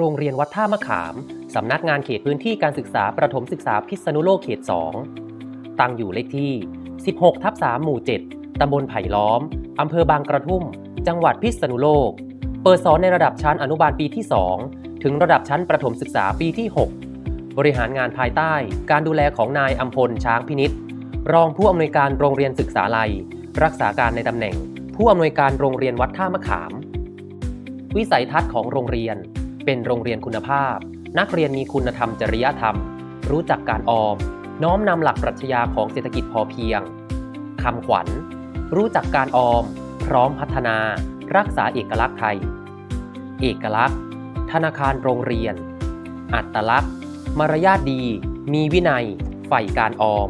โรงเรียนวัดท่ามะขาม สำนักงานเขตพื้นที่การศึกษาประถมศึกษาพิษณุโลกเขต 2 ตั้งอยู่เลขที่ 16 ทับ 3 หมู่ 7 ตำบลไผ่ล้อม อำเภอบางกระทุ่ม จังหวัดพิษณุโลก เปิดสอนในระดับชั้นอนุบาลปีที่ 2 ถึงระดับชั้นประถมศึกษาปีที่ 6 บริหารงานภายใต้ การดูแลของนายอัมพลช้างพินิษรองผู้อำนวยการโรงเรียนศึกษาลัย รักษาการในตำแหน่ง ผู้อำนวยการโรงเรียนวัดท่ามะขาม วิสัยทัศน์ของโรงเรียน เป็นโรงเรียนคุณภาพ นักเรียนมีคุณธรรมจริยธรรม รู้จักการออม น้อมนำหลักปรัชญาของเศรษฐกิจพอเพียงคำขวัญ รู้จักการออม พร้อมพัฒนา รักษาเอกลักษณ์ไทย เอกลักษณ์ ธนาคารโรงเรียน อัตลักษณ์ มารยาทดี มีวินัยใฝ่การออม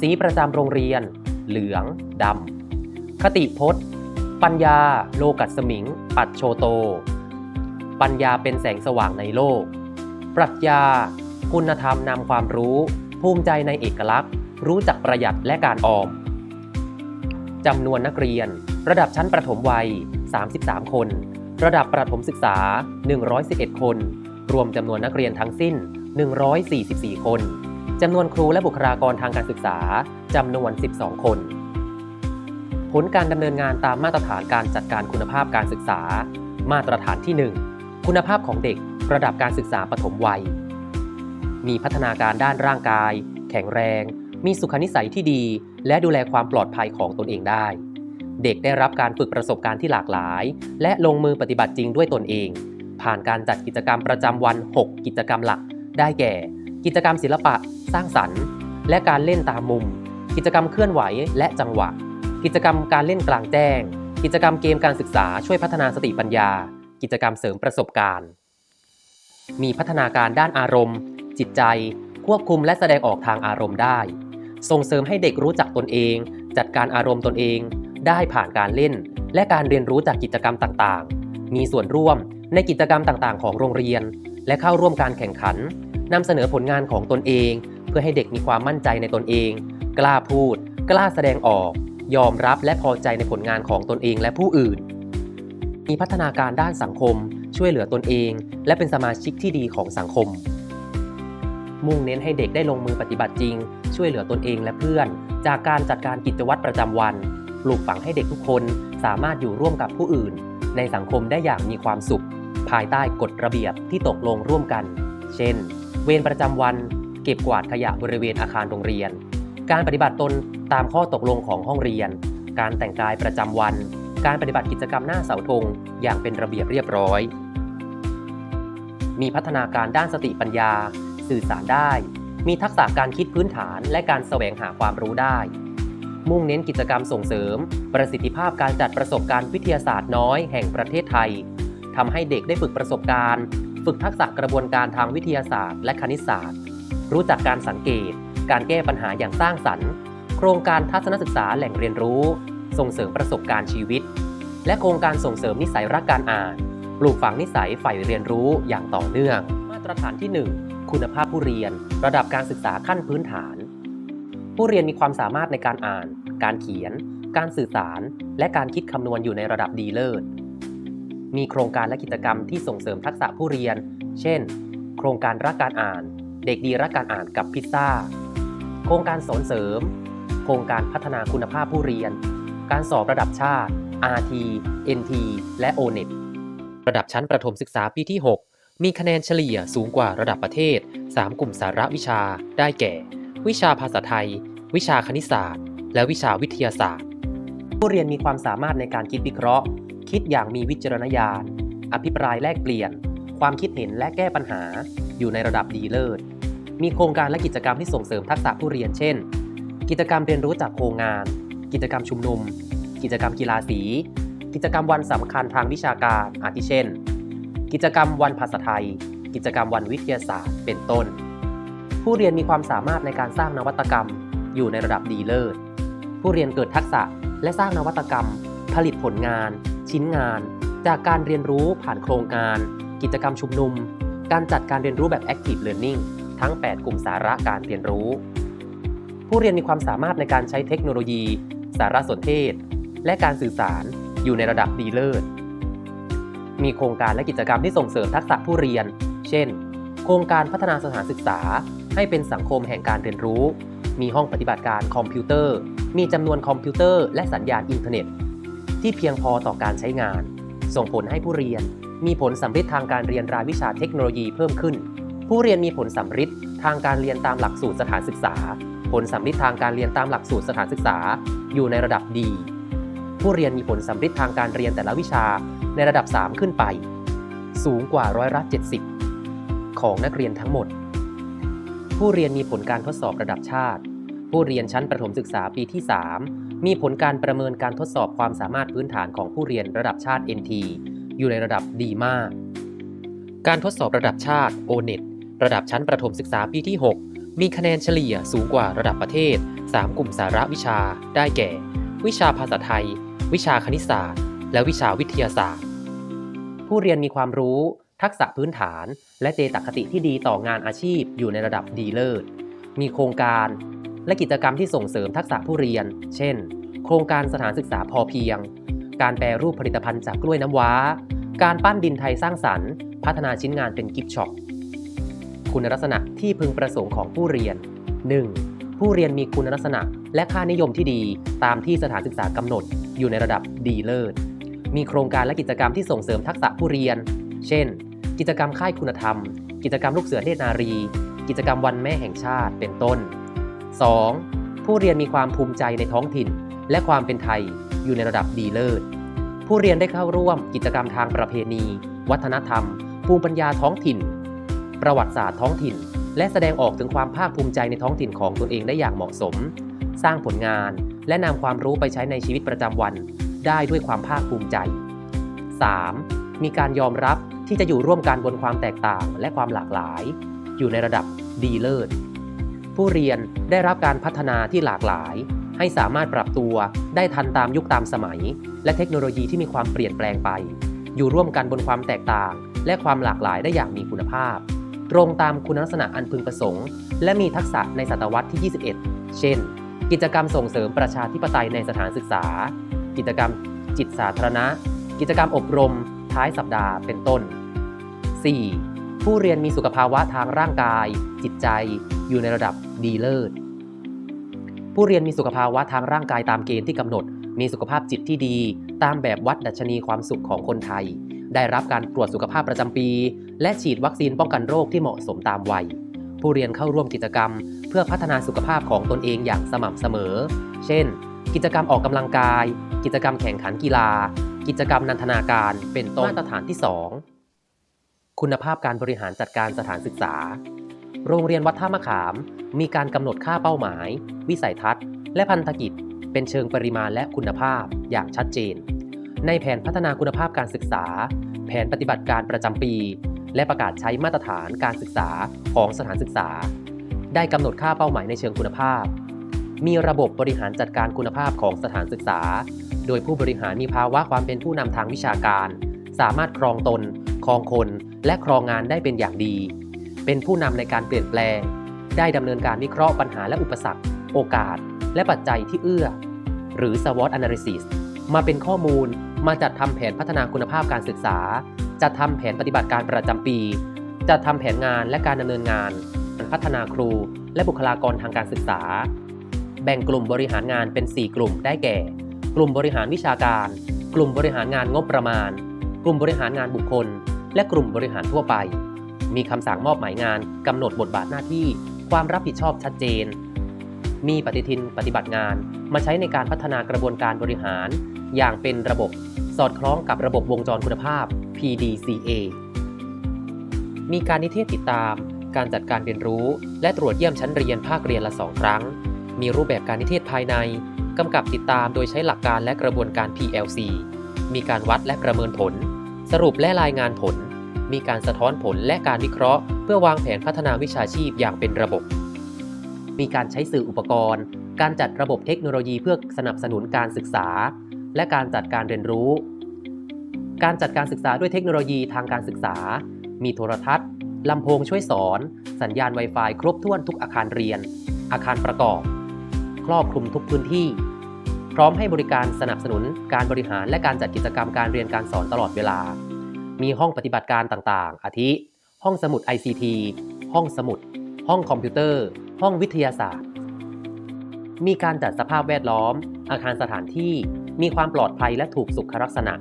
สีประจำโรงเรียน เหลืองดำคติพจน์ ปัญญา โลกัสมิง ปัจโชโต ปัญญาเป็นแสงสว่างในโลก ปรัชญา คุณธรรมนำความรู้ ภูมิใจในเอกลักษณ์ รู้จักประหยัดและการออมจำนวนนักเรียน ระดับชั้นประถมวัย 33 คน ระดับประถมศึกษา 111 คน รวมจำนวนนักเรียนทั้งสิ้น 144 คนจำนวนครูและบุคลากรทางการศึกษาจำนวน 12 คน ผลการดำเนินงานตามมาตรฐานการจัดการคุณภาพการศึกษา มาตรฐานที่ 1 คุณภาพของเด็กระดับการศึกษาปฐมวัย มีพัฒนาการด้านร่างกาย แข็งแรง มีสุขนิสัยที่ดี และดูแลความปลอดภัยของตนเองได้ เด็กได้รับการฝึกประสบการณ์ที่หลากหลาย และลงมือปฏิบัติจริงด้วยตนเอง ผ่านการจัดกิจกรรมประจำวัน 6 กิจกรรมหลัก ได้แก่ กิจกรรมศิลปะ สร้างสรรค์ และการเล่นตามมุม กิจกรรมเคลื่อนไหวและจังหวะ กิจกรรมการเล่นกลางแจ้ง กิจกรรมเกมการศึกษาช่วยพัฒนาสติปัญญา กิจกรรมเสริมประสบการณ์ มีพัฒนาการด้านอารมณ์ จิตใจ ควบคุมและแสดงออกทางอารมณ์ได้ ส่งเสริมให้เด็กรู้จักตนเอง จัดการอารมณ์ตนเอง ได้ผ่านการเล่น และการเรียนรู้จากกิจกรรมต่างๆ มีส่วนร่วมในกิจกรรมต่างๆ ของโรงเรียน และเข้าร่วมการแข่งขันนำเสนอผลงานของตนเอง เพื่อให้เด็กมีความมั่นใจในตนเอง กล้าพูด กล้าแสดงออก ยอมรับและพอใจในผลงานของตนเองและผู้อื่น มีพัฒนาการด้านสังคม ช่วยเหลือตนเอง และเป็นสมาชิกที่ดีของสังคม มุ่งเน้นให้เด็กได้ลงมือปฏิบัติจริง ช่วยเหลือตนเองและเพื่อน จากการจัดการกิจวัตรประจำวันปลูกฝังให้เด็กทุกคนสามารถอยู่ร่วมกับผู้อื่น ในสังคมได้อย่างมีความสุข ภายใต้กฎระเบียบที่ตกลงร่วมกัน เช่น เวรประจำวัน เก็บกวาดขยะบริเวณอาคารโรงเรียน การปฏิบัติตนตามข้อตกลงของห้องเรียน การแต่งกายประจำวัน การปฏิบัติกิจกรรมหน้าเสาธงอย่างเป็นระเบียบเรียบร้อย มีพัฒนาการด้านสติปัญญา สื่อสารได้ มีทักษะการคิดพื้นฐานและการแสวงหาความรู้ได้ มุ่งเน้นกิจกรรมส่งเสริม ประสิทธิภาพการจัดประสบการณ์วิทยาศาสตร์น้อยแห่งประเทศไทยทำให้เด็กได้ฝึกประสบการณ์ ฝึกทักษะกระบวนการทางวิทยาศาสตร์และคณิตศาสตร์ รู้จักการสังเกต การแก้ปัญหาอย่างสร้างสรรค์ โครงการทัศนศึกษาแหล่งเรียนรู้ ส่งเสริมประสบการณ์ชีวิต และโครงการส่งเสริมนิสัยรักการอ่าน ปลูกฝังนิสัยใฝ่เรียนรู้อย่างต่อเนื่อง มาตรฐานที่ 1 คุณภาพผู้เรียน ระดับการศึกษาขั้นพื้นฐาน ผู้เรียนมีความสามารถในการอ่าน การเขียน การสื่อสาร และการคิดคำนวณอยู่ในระดับดีเลิศ มีโครงการและกิจกรรมที่ส่งเสริมทักษะผู้เรียน เช่น โครงการรักการอ่าน เด็กดีรักการอ่านกับพิซซ่า โครงการสอนเสริม โครงการพัฒนาคุณภาพผู้เรียน การสอบระดับชาติ RT NT และ ONET ระดับชั้นประถมศึกษาปีที่ 6 มีคะแนนเฉลี่ยสูงกว่าระดับประเทศ 3 กลุ่มสาระวิชา ได้แก่ วิชาภาษาไทย วิชาคณิตศาสตร์ และวิชาวิทยาศาสตร์ ผู้เรียนมีความสามารถในการคิดวิเคราะห์ คิดอย่างมีวิจารณญาณ อภิปรายแลกเปลี่ยน ความคิดเห็นและแก้ปัญหา อยู่ในระดับดีเลิศ มีโครงการและกิจกรรมที่ส่งเสริมทักษะผู้เรียนเช่น กิจกรรมเรียนรู้จากโครงงาน กิจกรรมชุมนุม กิจกรรมกีฬาสี กิจกรรมวันสำคัญทางวิชาการอาทิเช่น กิจกรรมวันภาษาไทย กิจกรรมวันวิทยาศาสตร์ เป็นต้น ผู้เรียนมีความสามารถในการสร้างนวัตกรรม อยู่ในระดับดีเลิศผู้เรียนเกิดทักษะและสร้างนวัตกรรม ผลิตผลงาน ชิ้นงาน จากการเรียนรู้ผ่านโครงการ กิจกรรมชุมนุม การจัดการเรียนรู้แบบ Active Learning ทั้ง 8 กลุ่มสาระการเรียนรู้ ผู้เรียนมีความสามารถในการใช้เทคโนโลยี สารสนเทศ และการสื่อสารอยู่ในระดับดีเลิศ มีโครงการและกิจกรรมที่ส่งเสริมทักษะผู้เรียน เช่น โครงการพัฒนาสถานศึกษา ให้เป็นสังคมแห่งการเรียนรู้ มีห้องปฏิบัติการคอมพิวเตอร์ มีจำนวนคอมพิวเตอร์และสัญญาณอินเทอร์เน็ต ที่เพียงพอต่อการใช้งาน ส่งผลให้ผู้เรียน มีผลสัมฤทธิ์ทางการเรียนรายวิชาเทคโนโลยีเพิ่มขึ้น ผู้เรียนมีผลสัมฤทธิ์ทางการเรียนตามหลักสูตรสถานศึกษา ผลสัมฤทธิ์ทางการเรียนตามหลักสูตรสถานศึกษา อยู่ในระดับดี ผู้เรียนมีผลสัมฤทธิ์ทางการเรียนแต่ละวิชาในระดับ 3 ขึ้นไป สูงกว่าร้อยละ70 ของนักเรียนทั้งหมด ผู้เรียนมีผลการทดสอบระดับชาติ ผู้เรียนชั้นประถมศึกษาปีที่ 3 มีผลการประเมินการทดสอบความสามารถพื้นฐานของผู้เรียนระดับชาติ NT อยู่ในระดับดีมาก การทดสอบระดับชาติ O-NET ระดับชั้นประถมศึกษาปีที่ 6 มีคะแนนเฉลี่ยสูงกว่าระดับประเทศ 3 กลุ่มสาระวิชา ได้แก่ วิชาภาษาไทย วิชาคณิตศาสตร์ และวิชาวิทยาศาสตร์ ผู้เรียนมีความรู้ ทักษะพื้นฐาน และเจตคติที่ดีต่องานอาชีพอยู่ในระดับดีเลิศ มีโครงการ และกิจกรรมที่ส่งเสริมทักษะผู้เรียน เช่น โครงการสถานศึกษาพอเพียง การแปรรูปผลิตภัณฑ์จากกล้วยน้ำว้า การปั้นดินไทยสร้างสรรค์ พัฒนาชิ้นงานเป็นกิฟต์ช็อปคุณลักษณะที่พึงประสงค์ของผู้เรียน 1. ผู้เรียนมีคุณลักษณะและค่านิยมที่ดีตามที่สถานศึกษากำหนด อยู่ในระดับดีเลิศ มีโครงการและกิจกรรมที่ส่งเสริมทักษะผู้เรียน เช่น กิจกรรมค่ายคุณธรรม กิจกรรมลูกเสือเทศนารี กิจกรรมวันแม่แห่งชาติ เป็นต้น 2. ผู้เรียนมีความภูมิใจในท้องถิ่น และความเป็นไทยอยู่ในระดับดีเลิศ ผู้เรียนได้เข้าร่วมกิจกรรมทางประเพณี วัฒนธรรม ภูมิปัญญาท้องถิ่น ประวัติศาสตร์ท้องถิ่น และแสดงออกถึงความภาคภูมิใจในท้องถิ่นของตนเองได้อย่างเหมาะสม สร้างผลงาน และนำความรู้ไปใช้ในชีวิตประจำวัน ได้ด้วยความภาคภูมิใจ 3. มีการยอมรับที่จะอยู่ร่วมกันบนความแตกต่างและความหลากหลาย อยู่ในระดับดีเลิศผู้เรียนได้รับการพัฒนาที่หลากหลาย ให้สามารถปรับตัวได้ทันตามยุคตามสมัย และเทคโนโลยีที่มีความเปลี่ยนแปลงไป อยู่ร่วมกันบนความแตกต่าง และความหลากหลายได้อย่างมีคุณภาพ ตรงตามคุณลักษณะอันพึงประสงค์ และมีทักษะในศตวรรษที่ 21 เช่น กิจกรรมส่งเสริมประชาธิปไตยในสถานศึกษา กิจกรรมจิตสาธารณะ กิจกรรมอบรม ท้ายสัปดาห์เป็นต้น 4. ผู้เรียนมีสุขภาวะทางร่างกาย จิตใจ อยู่ในระดับดีเลิศ ผู้เรียนมีสุขภาวะทางร่างกายตามเกณฑ์ที่กำหนด มีสุขภาพจิตที่ดี ตามแบบวัดดัชนีความสุขของคนไทย ได้รับการตรวจสุขภาพประจำปี และฉีดวัคซีนป้องกันโรคที่เหมาะสมตามวัย ผู้เรียนเข้าร่วมกิจกรรม เพื่อพัฒนาสุขภาพของตนเองอย่างสม่ำเสมอ เช่น กิจกรรมออกกำลังกาย กิจกรรมแข่งขันกีฬา กิจกรรมนันทนาการ เป็นต้นมาตรฐานที่ 2 คุณภาพการบริหารจัดการสถานศึกษา โรงเรียนวัดท่ามะขาม มีการกำหนดค่าเป้าหมาย วิสัยทัศน์ และพันธกิจ เป็นเชิงปริมาณและคุณภาพอย่างชัดเจน ในแผนพัฒนาคุณภาพการศึกษา แผนปฏิบัติการประจำปี และประกาศใช้มาตรฐานการศึกษาของสถานศึกษา ได้กำหนดค่าเป้าหมายในเชิงคุณภาพ มีระบบบริหารจัดการคุณภาพของสถานศึกษา โดยผู้บริหารมีภาวะความเป็นผู้นำทางวิชาการ สามารถครองตน ครองคน และครองงานได้เป็นอย่างดี เป็นผู้นำในการเปลี่ยนแปลง ได้ดำเนินการวิเคราะห์ปัญหาและอุปสรรค โอกาส และปัจจัยที่เอื้อ หรือ SWOT analysis มาเป็นข้อมูลมาจัดทำแผนพัฒนาคุณภาพการศึกษา จัดทำแผนปฏิบัติการประจำปี จัดทำแผนงานและการดำเนินงาน พัฒนาครู และบุคลากรทางการศึกษา แบ่งกลุ่มบริหารงานเป็น 4 กลุ่มได้แก่ กลุ่มบริหารวิชาการ กลุ่มบริหารงานงบประมาณ กลุ่มบริหารงานบุคคล และกลุ่มบริหารทั่วไป มีคำสั่งมอบหมายงานกำหนดบทบาทหน้าที่ ความรับผิดชอบชัดเจน มีปฏิทินปฏิบัติงาน มาใช้ในการพัฒนากระบวนการบริหาร อย่างเป็นระบบสอดคล้องกับระบบวงจรคุณภาพ PDCA มีการนิเทศติดตาม การจัดการเรียนรู้ และตรวจเยี่ยมชั้นเรียนภาคเรียนละ 2 ครั้ง มีรูปแบบการนิเทศภายใน กำกับติดตามโดยใช้หลักการและกระบวนการ PLC มีการวัดและประเมินผล สรุปและรายงานผล มีการสะท้อนผลและการวิเคราะห์ เพื่อวางแผนพัฒนาวิชาชีพอย่างเป็นระบบ มีการใช้สื่ออุปกรณ์ การจัดระบบเทคโนโลยีเพื่อสนับสนุนการศึกษา และการจัดการเรียนรู้ การจัดการศึกษาด้วยเทคโนโลยีทางการศึกษา มีโทรทัศน์ ลำโพงช่วยสอน สัญญาณ Wi-Fi ครบถ้วนทุกอาคารเรียน อาคารประกอบ ครอบคลุมทุกพื้นที่ พร้อมให้บริการสนับสนุนการบริหารและการจัดกิจกรรมการเรียนการสอนตลอดเวลา มีห้องปฏิบัติการต่างๆ อาทิ ห้องสมุด ICT ห้องสมุด ห้องคอมพิวเตอร์ ห้องวิทยาศาสตร์ มีการจัดสภาพแวดล้อม อาคารสถานที่ มีความปลอดภัยและถูกสุขลักษณะ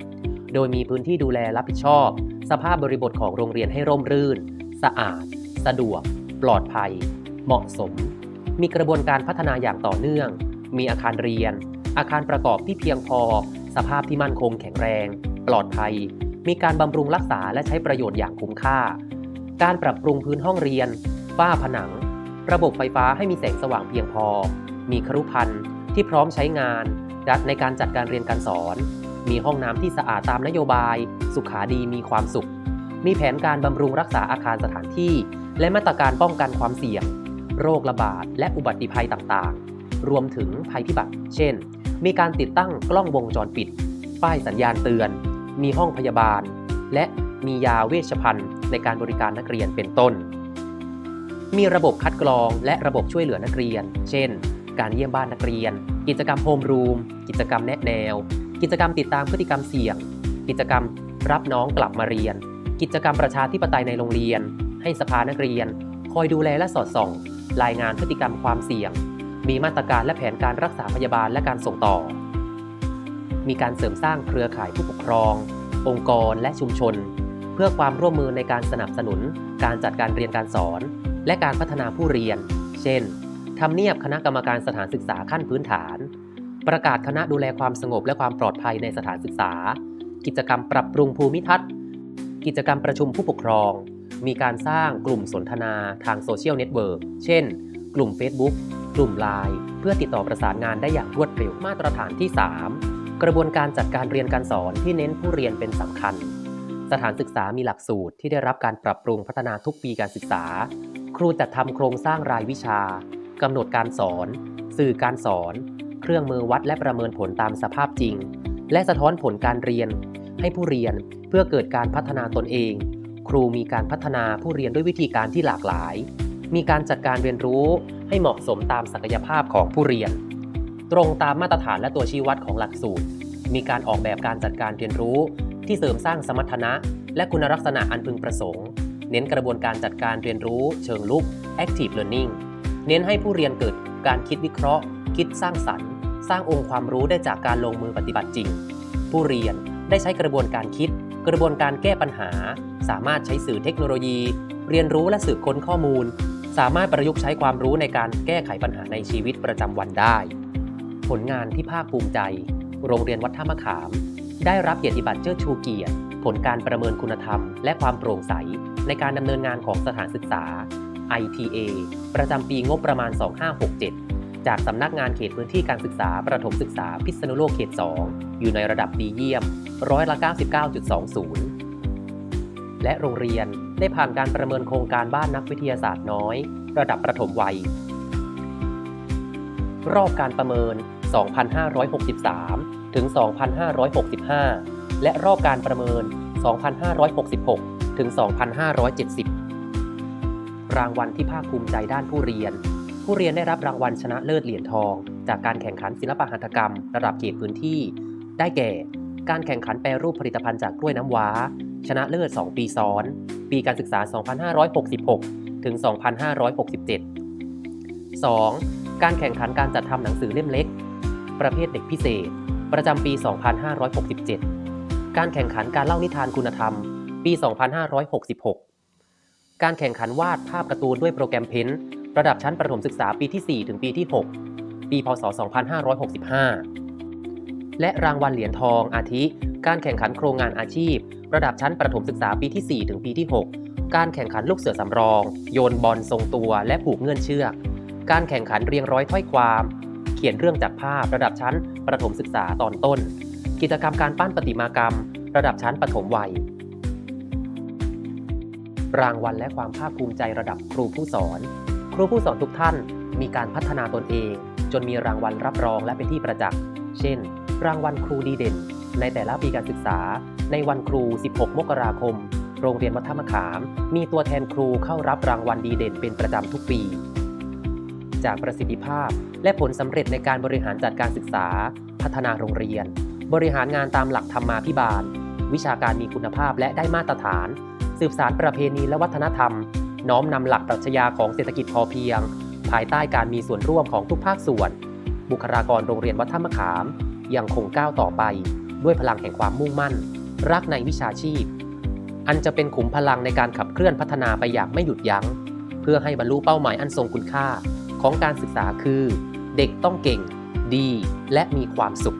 โดยมีพื้นที่ดูแลรับผิดชอบ สภาพบริบทของโรงเรียนให้ร่มรื่น สะอาด สะดวก ปลอดภัย เหมาะสม มีกระบวนการพัฒนาอย่างต่อเนื่อง มีอาคารเรียน อาคารประกอบที่เพียงพอ สภาพที่มั่นคงแข็งแรง ปลอดภัย มีการบำรุงรักษาและใช้ประโยชน์อย่างคุ้มค่า การปรับปรุงพื้นห้องเรียน ฝ้าผนัง ระบบไฟฟ้าให้มีแสงสว่างเพียงพอ มีครุพันธ์ที่พร้อมใช้งานและในการจัดการเรียนการสอน มีห้องน้ำที่สะอาดตามนโยบาย สุขาดีมีความสุข มีแผนการบำรุงรักษาอาคารสถานที่ และมาตรการป้องกันความเสี่ยง โรคระบาด และอุบัติภัยต่างๆ รวมถึงภัยพิบัติ เช่น มีการติดตั้งกล้องวงจรปิด ป้ายสัญญาณเตือน มีห้องพยาบาล และมียาเวชภัณฑ์ในการบริการนักเรียนเป็นต้น มีระบบคัดกรองและระบบช่วยเหลือนักเรียน เช่น การเยี่ยมบ้านนักเรียน กิจกรรมโฮมรูม กิจกรรมแนะแนว กิจกรรมติดตามพฤติกรรมเสี่ยง กิจกรรมรับน้องกลับมาเรียน กิจกรรมประชาธิปไตยในโรงเรียน ให้สภานักเรียน คอยดูแลและสอดส่อง รายงานพฤติกรรมความเสี่ยง มีมาตรการและแผนการรักษาพยาบาลและการส่งต่อ มีการเสริมสร้างเครือข่ายผู้ปกครอง องค์กรและชุมชน เพื่อความร่วมมือในการสนับสนุน การจัดการเรียนการสอน และการพัฒนาผู้เรียน เช่นทำเนียบคณะกรรมการสถานศึกษาขั้นพื้นฐาน ประกาศคณะดูแลความสงบและความปลอดภัยในสถานศึกษา กิจกรรมปรับปรุงภูมิทัศน์ กิจกรรมประชุมผู้ปกครอง มีการสร้างกลุ่มสนทนาทางโซเชียลเน็ตเวิร์กเช่น กลุ่ม Facebook กลุ่ม Line เพื่อติดต่อประสานงานได้อย่างรวดเร็วมาตรฐานที่ 3 กระบวนการจัดการเรียนการสอนที่เน้นผู้เรียนเป็นสำคัญ สถานศึกษามีหลักสูตรที่ได้รับการปรับปรุงพัฒนาทุกปีการศึกษา ครูจัดทำโครงสร้างรายวิชากำหนดการสอน สื่อการสอน เครื่องมือวัดและประเมินผลตามสภาพจริง และสะท้อนผลการเรียน ให้ผู้เรียนเพื่อเกิดการพัฒนาตนเอง ครูมีการพัฒนาผู้เรียนด้วยวิธีการที่หลากหลาย มีการจัดการเรียนรู้ให้เหมาะสมตามศักยภาพของผู้เรียน ตรงตามมาตรฐานและตัวชี้วัดของหลักสูตร มีการออกแบบการจัดการเรียนรู้ ที่เสริมสร้างสมรรถนะ และคุณลักษณะอันพึงประสงค์ เน้นกระบวนการจัดการเรียนรู้ เชิงลุก active learning เน้นให้ผู้เรียนเกิดการคิดวิเคราะห์ คิดสร้างสรรค์ สร้างองค์ความรู้ได้จากการลงมือปฏิบัติจริง ผู้เรียน ได้ใช้กระบวนการคิด กระบวนการแก้ปัญหา สามารถใช้สื่อเทคโนโลยี เรียนรู้และสืบค้นข้อมูล สามารถประยุกต์ใช้ความรู้ในการแก้ไขปัญหาในชีวิตประจำวันได้ ผลงานที่ภาคภูมิใจ โรงเรียนวัดท่ามะขาม ได้รับเกียรติบัตรเชิดชูเกียรติ ผลการประเมินคุณธรรม และความโปร่งใส ในการดำเนินงานของสถานศึกษา ITA ประจำปีงบประมาณ 2567จากสำนักงานเขตพื้นที่การศึกษาประถมศึกษาพิษณุโลกเขต 2 อยู่ในระดับดีเยี่ยม ร้อยละ 99.20 และโรงเรียนได้ผ่านการประเมินโครงการบ้านนักวิทยาศาสตร์น้อย ระดับประถมวัย รอบการประเมิน 2,563 ถึง 2,565 และรอบการประเมิน 2,566 ถึง 2,570 รางวัลที่ภาคภูมิใจด้านผู้เรียน ผู้เรียนได้รับรางวัลชนะเลิศเหรียญทอง จากการแข่งขันศิลปหัตถกรรม ระดับเขตพื้นที่ ได้แก่ การแข่งขันแปรรูปผลิตภัณฑ์จากกล้วยน้ำว้า ชนะเลิศ 2 ปีซ้อน ปีการศึกษา 2566 ถึง 2567 2. การแข่งขันการจัดทำหนังสือเล่มเล็ก ประเภทเด็กพิเศษ ประจำปี 2567 การแข่งขันการเล่านิทานคุณธรรม ปี 2566 การแข่งขันวาดภาพการ์ตูนด้วยโปรแกรมเพนระดับชั้นประถมศึกษาปีที่ 4 ถึงปีที่ 6 ปี พศ 2565 และรางวัลเหรียญทองอาทิ การแข่งขันโครงงานอาชีพ ระดับชั้นประถมศึกษาปีที่ 4 ถึงปีที่ 6 การแข่งขันลูกเสือสำรอง โยนบอลทรงตัวและผูกเงื่อนเชือก การแข่งขันเรียงร้อยถ้อยความ เขียนเรื่องจากภาพระดับชั้นประถมศึกษาตอนต้น กิจกรรมการปั้นประติมากรรม ระดับชั้นประถมวัย รางวัลและความภาคภูมิใจระดับครูผู้สอน ครูผู้สอนทุกท่านมีการพัฒนาตนเอง จนมีรางวัลรับรองและเป็นที่ประจักษ์ เช่น รางวัลครูดีเด่น ในแต่ละปีการศึกษา ในวันครู 16 มกราคม โรงเรียนวัดท่ามะขาม มีตัวแทนครูเข้ารับรางวัลดีเด่นเป็นประจำทุกปี จากประสิทธิภาพและผลสำเร็จในการบริหารจัดการศึกษา พัฒนาโรงเรียน บริหารงานตามหลักธรรมาภิบาล วิชาการมีคุณภาพและได้มาตรฐาน สืบสารประเพณีและวัฒนธรรม น้อมนำหลักปรัชญาของเศรษฐกิจพอเพียง ภายใต้การมีส่วนร่วมของทุกภาคส่วน บุคลากรโรงเรียนวัดถ้ำมะขาม ยังคงก้าวต่อไป ด้วยพลังแห่งความมุ่งมั่น รักในวิชาชีพ อันจะเป็นขุมพลังในการขับเคลื่อนพัฒนาไปอย่างไม่หยุดยัง้ง เพื่อให้บรรลุเป้าหมายอันทรงคุณค่าของการศึกษาคือ เด็กต้องเก่ง ดี และมีความสุข